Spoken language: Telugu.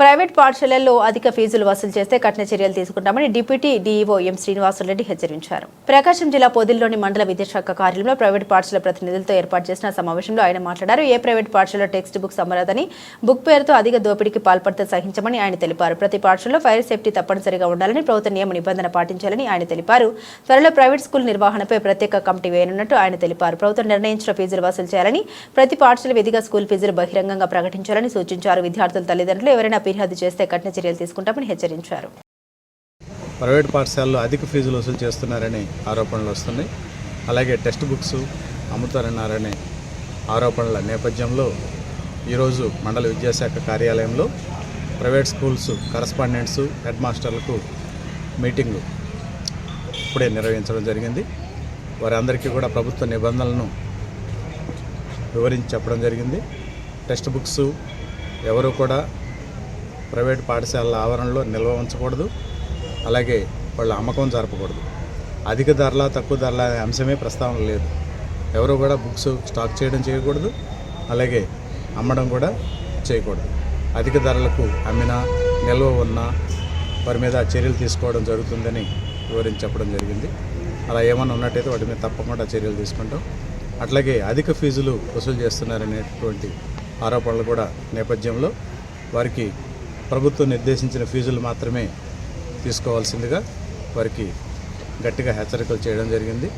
ప్రైవేట్ పాఠశాలల్లో అధిక ఫీజులు వసూలు చేస్తే కఠిన చర్యలు తీసుకుంటామని డిప్యూటీ డీఈఓ ఎం శ్రీనివాసరెడ్డి హెచ్చరించారు. ప్రకాశం జిల్లా పొదిల్లోని మండల విద్యాశాఖ కార్యాలయంలో ప్రైవేట్ పాఠశాల ప్రతినిధులతో ఏర్పాటు చేసిన సమావేశంలో ఆయన మాట్లాడారు. ఏ ప్రైవేట్ పాఠశాల టెక్స్ట్ బుక్స్ అమ్మరాదని బుక్ పేరుతో అధిక దోపిడీకి పాల్పడితే సహించమని ఆయన తెలిపారు. ప్రతి పాఠశాలలో ఫైర్ సేఫ్టీ తప్పనిసరిగా ఉండాలని ప్రభుత్వ నియమ నిబంధన పాటించాలని ఆయన తెలిపారు. త్వరలో ప్రైవేట్ స్కూల్ నిర్వహణపై ప్రత్యేక కమిటీ వేయనున్నట్టు ఆయన తెలిపారు. ప్రభుత్వం నిర్ణయించిన ఫీజులు వసూలు చేయాలని ప్రతి పాఠశాల విధిగా స్కూల్ ఫీజులు బహిరంగంగా ప్రకటించాలని సూచించారు. విద్యార్థుల తల్లిదండ్రులు ఎవరైనా ఫిర్యాదు చేస్తే కఠిన చర్యలు తీసుకుంటామని హెచ్చరించారు. ప్రైవేట్ పాఠశాలలో అధిక ఫీజులు వసూలు చేస్తున్నారని ఆరోపణలు వస్తున్నాయి. అలాగే టెక్స్ట్ బుక్స్ అమ్ముతారన్నారనే ఆరోపణల నేపథ్యంలో ఈరోజు మండల విద్యాశాఖ కార్యాలయంలో ప్రైవేట్ స్కూల్స్ కరస్పాండెంట్స్ హెడ్ మాస్టర్లకు మీటింగు ఇప్పుడే నిర్వహించడం జరిగింది. వారందరికీ కూడా ప్రభుత్వ నిబంధనలను వివరించి చెప్పడం జరిగింది. టెక్స్ట్ బుక్స్ ఎవరు కూడా ప్రైవేట్ పాఠశాలల ఆవరణలో నిల్వ ఉంచకూడదు. అలాగే వాళ్ళ అమ్మకం జరపకూడదు. అధిక ధరల తక్కువ ధరల అనే అంశమే ప్రస్తావన లేదు. ఎవరు కూడా బుక్స్ స్టాక్ చేయడం చేయకూడదు. అలాగే అమ్మడం కూడా చేయకూడదు. అధిక ధరలకు అమ్మినా నిల్వ ఉన్నా వారి మీద చర్యలు తీసుకోవడం జరుగుతుందని వివరించి చెప్పడం జరిగింది. అలా ఏమన్నా ఉన్నట్టయితే వాటి మీద తప్పకుండా చర్యలు తీసుకుంటాం. అట్లాగే అధిక ఫీజులు వసూలు చేస్తున్నారనేటువంటి ఆరోపణలు కూడా నేపథ్యంలో వారికి ప్రభుత్వం నిర్దేశించిన ఫీజులు మాత్రమే తీసుకోవాల్సిందిగా వారికి గట్టిగా హెచ్చరికలు చేయడం జరిగింది.